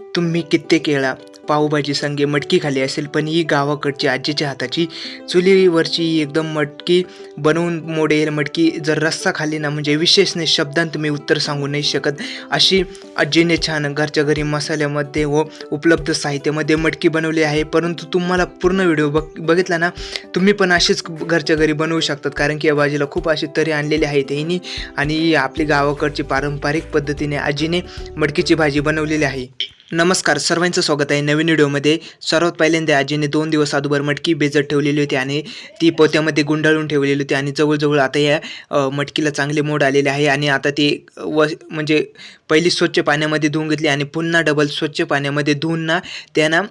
तुम्ही कित्येक वेळा पावभाजी संगे मटकी खाली असेल पण ही गावाकडची आजीच्या हाताची चुलीवरची एकदम मटकी बनवून मोडेल मटकी जर रस्सा खाली ना म्हणजे विशेष नाही शब्दांत तुम्ही उत्तर सांगू नाही शकत. अशी आजीने छान घरच्या घरी मसाल्यामध्ये व उपलब्ध साहित्यामध्ये मटकी बनवली आहे. परंतु तुम्हाला पूर्ण व्हिडिओ बघ बघितला ना तुम्ही पण अशीच घरच्या घरी बनवू शकतात. कारण की या भाजीला खूप अशी तरी आणलेली आहे त्यांनी आणि आपली गावाकडची पारंपरिक पद्धतीने आजीने मटकीची भाजी बनवलेली आहे. नमस्कार सर्वांचं स्वागत आहे नवीन व्हिडिओमध्ये. सर्वात पहिल्यांदा आजीने दोन दिवस अगोदर मटकी बेजत ठेवलेली होती आणि ती पोत्यामध्ये गुंडाळून ठेवलेली होती आणि जवळजवळ आता या मटकीला चांगले मोड आलेले आहे आणि आता ती व म्हणजे पहिली स्वच्छ पाण्यामध्ये धुवून घेतली आणि पुन्हा डबल स्वच्छ पाण्यामध्ये धुवून ना त्यांना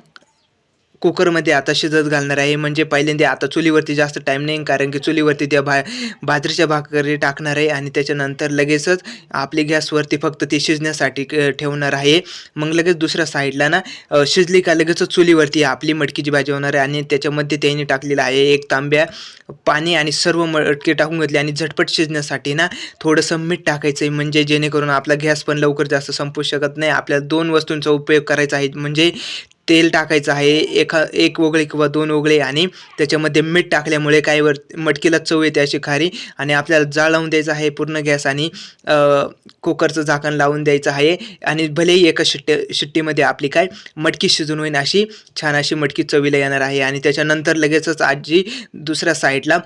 कुकरमध्ये आता शिजत घालणार आहे. म्हणजे पहिल्यांदा आता चुलीवरती जास्त टाईम नाही कारण की चुलीवरती त्या भा बाजरीच्या भाकरी टाकणार आहे आणि त्याच्यानंतर लगेचच आपली गॅसवरती फक्त ती शिजण्यासाठी ठेवणार आहे. मग लगेच दुसऱ्या साईडला ना शिजली का लगेचच चुलीवरती आपली मटकीची भाजी होणार आहे आणि त्याच्यामध्ये त्यांनी टाकलेलं आहे एक तांब्या पाणी आणि सर्व मटके टाकून घेतली आणि झटपट शिजण्यासाठी ना थोडंसं मीठ टाकायचं आहे म्हणजे जेणेकरून आपला गॅस पण लवकर जास्त संपू शकत नाही. आपल्याला दोन वस्तूंचा उपयोग करायचा आहे. म्हणजे तेल टाकायचं आहे एका एक ओगळे किंवा दोन ओगळे आणि त्याच्यामध्ये मीठ टाकल्यामुळे काय वर मटकीला चव येते अशी खारी आणि आपल्याला जाळ लावून द्यायचा आहे पूर्ण गॅस आणि कुकरचं झाकण लावून द्यायचं आहे आणि भलेही एका शिट्टी शिट्टीमध्ये आपली काय मटकी शिजून होईल अशी छान अशी मटकी चवीला येणार आहे आणि त्याच्यानंतर लगेचच आजी दुसऱ्या साईडला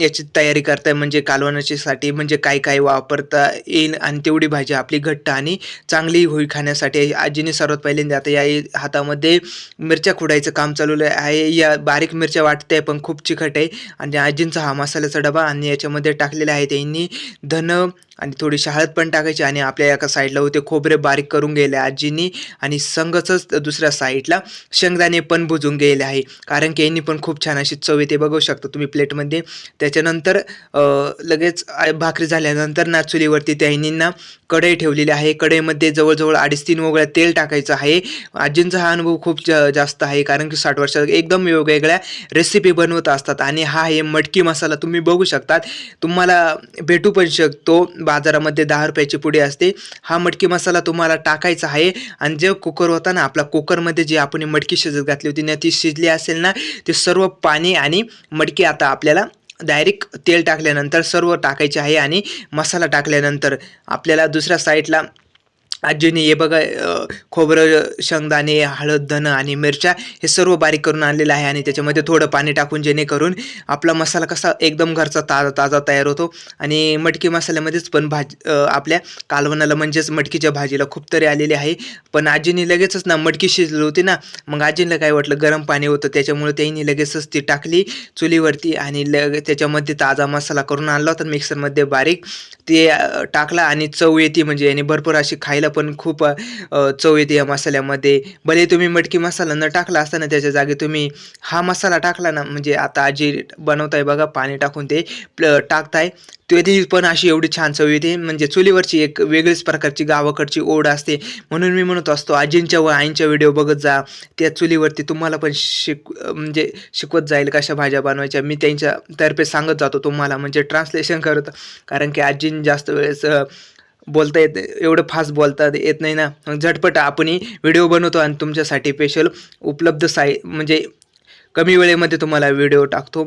याची तयारी करताय म्हणजे कालवणाची साठी म्हणजे काय काय वापरता येईल आणि तेवढी भाजी आपली घट्ट आणि चांगली होईल खाण्यासाठी. आजीने सर्वात पहिल्यांदा आता या हातामध्ये मिरच्या खुडायचं काम चालू आहे. या बारीक मिरच्या वाटते पण खूप चिकट आहे. आणि आजींचा हा मसाल्याचा डबा आणि याच्यामध्ये टाकलेला आहे त्यांनी. धन आणि थोडीशी हळद पण टाकायची आणि आपल्या एका साईडला होते खोबरे बारीक करून गेले आजींनी. आणि संगच दुसऱ्या साईडला शेंगदाणे पण भुजून गेले आहे. कारण की यांनी पण खूप छान अशी चव येते बघू शकता तुम्ही प्लेटमध्ये. त्याच्यानंतर लगेच भाकरी झाल्यानंतर ना चुलीवरती त्यांनी कढई ठेवलेली आहे. कढईमध्ये जवळजवळ अडीच तीन वगळ्या तेल टाकायचं आहे. आजींचा हा अनुभव खूप जा जास्त आहे. कारण की साठ वर्षात एकदम वेगवेगळ्या रेसिपी बनवत असतात. आणि हा आहे मटकी मसाला तुम्ही बघू शकतात. तुम्हाला भेटू पण शकतो. बाजारामध्ये दहा रुपयाची पुढे असते. हा मटकी मसाला तुम्हाला टाकायचा आहे. आणि जे कुकर होता ना आपला कुकरमध्ये जी आपण मटकी शिजत घातली होती ना ती शिजली असेल ना ते सर्व पाणी आणि मटकी आता आपल्याला डायरेक्ट तेल टाकल्यानंतर सर्व टाकायचे आहे. आणि मसाला टाकल्यानंतर आपल्याला दुसऱ्या साईडला आजीने हे बघा खोबरं शेंगदाणे हळद धन आणि मिरच्या हे सर्व बारीक करून आणलेलं आहे आणि त्याच्यामध्ये थोडं पाणी टाकून जेणेकरून आपला मसाला कसा एकदम घरचा ताजा ताजा तयार होतो. आणि मटकी मसाल्यामध्येच पण भाज आपल्या कालवणाला म्हणजेच मटकीच्या भाजीला खूप तरी आलेली आहे. पण आजीने लगेचच ना मटकी शिजली होती ना मग आजीला काय वाटलं? गरम पाणी होतं त्याच्यामुळे त्यांनी लगेचच ती टाकली चुलीवरती आणि लग त्याच्यामध्ये ताजा मसाला करून आणला होता मिक्सरमध्ये बारीक ते टाकला आणि चव येते म्हणजे आणि भरपूर अशी खायला पण खूप चव येते या मसाल्यामध्ये. भले तुम्ही मटकी मसाला न टाकला असताना त्याच्या जागी तुम्ही हा मसाला टाकला ना म्हणजे आता आजी बनवताय बघा पाणी टाकून ते प्ल- टाकताय त्याची पण अशी एवढी छान चव येते. म्हणजे चुलीवरची एक वेगळीच प्रकारची गावाकडची ओढ असते. म्हणून मी म्हणत असतो आजींच्या व आईंच्या व्हिडिओ बघत जा. त्या चुलीवरती तुम्हाला पण शिक म्हणजे शिकवत जाईल कशा भाज्या बनवायच्या. मी त्यांच्या तर्फे सांगत जातो तुम्हाला म्हणजे ट्रान्सलेशन करत. कारण की आजीन जास्त वेळेस बोलता येत एवढं फास्ट बोलता येत नाही ना. झटपट आपणही व्हिडिओ बनवतो आणि तुमच्यासाठी स्पेशल उपलब्ध साई म्हणजे कमी वेळेमध्ये तुम्हाला व्हिडिओ टाकतो.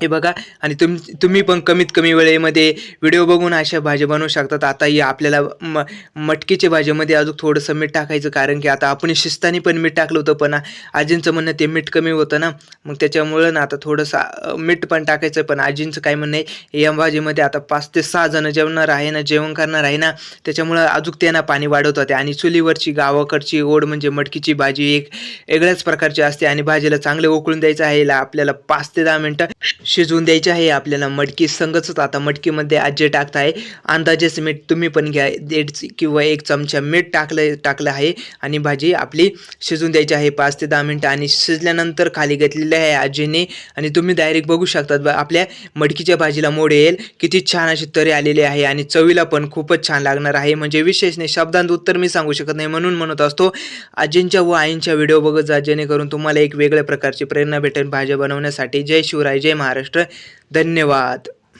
हे बघा. आणि तुम तुम्ही पण कमीत कमी वेळेमध्ये व्हिडिओ बघून अशा भाज्या बनवू शकतात. आता या आपल्याला म मटकीच्या भाजीमध्ये अजून थोडंसं मीठ टाकायचं कारण की आता आपण शिस्तानी पण मीठ टाकलं होतं पण आजींचं म्हणणं ते मीठ कमी होतं ना. मग त्याच्यामुळं ना आता थोडंसं मीठ पण टाकायचं पण आजींचं काय म्हणणं आहे या भाजीमध्ये आता पाच ते सहा जणं जेवणार आहे ना जेवण करणार आहे ना त्याच्यामुळं अजून त्यांना पाणी वाढवत होते आणि चुलीवरची गावाकडची ओढ म्हणजे मटकीची भाजी एक वेगळ्याच प्रकारची असते आणि भाजीला चांगले उकळून द्यायचं आहे आपल्याला पाच ते दहा मिनटं शिजवून द्यायचे आहे. आपल्याला मटकी संगच आता मटकीमध्ये आजी टाकत आहे अंदाजेच मीठ तुम्ही पण घ्या. दीड किंवा एक चमचा मीठ टाकलं टाकलं आहे. आणि भाजी आपली शिजून द्यायची आहे. पाच ते दहा मिनटं. आणि शिजल्यानंतर खाली घेतलेली आहे आजीने. आणि तुम्ही डायरेक्ट बघू शकतात. आपल्या मटकीच्या भाजीला मोड येईल. किती छान अशी तरी आलेली आहे. आणि चवीला पण खूपच छान लागणार आहे. म्हणजे विशेष नाही शब्दांत उत्तर मी सांगू शकत नाही म्हणून म्हणत असतो. आजींच्या व आईंच्या व्हिडिओ बघत जा जेणेकरून तुम्हाला एक वेगळ्या प्रकारची प्रेरणा भेटेल. भाज्या बनवण्यासाठी. जय शिवराय जय महाराज. महाराष्ट्र. धन्यवाद.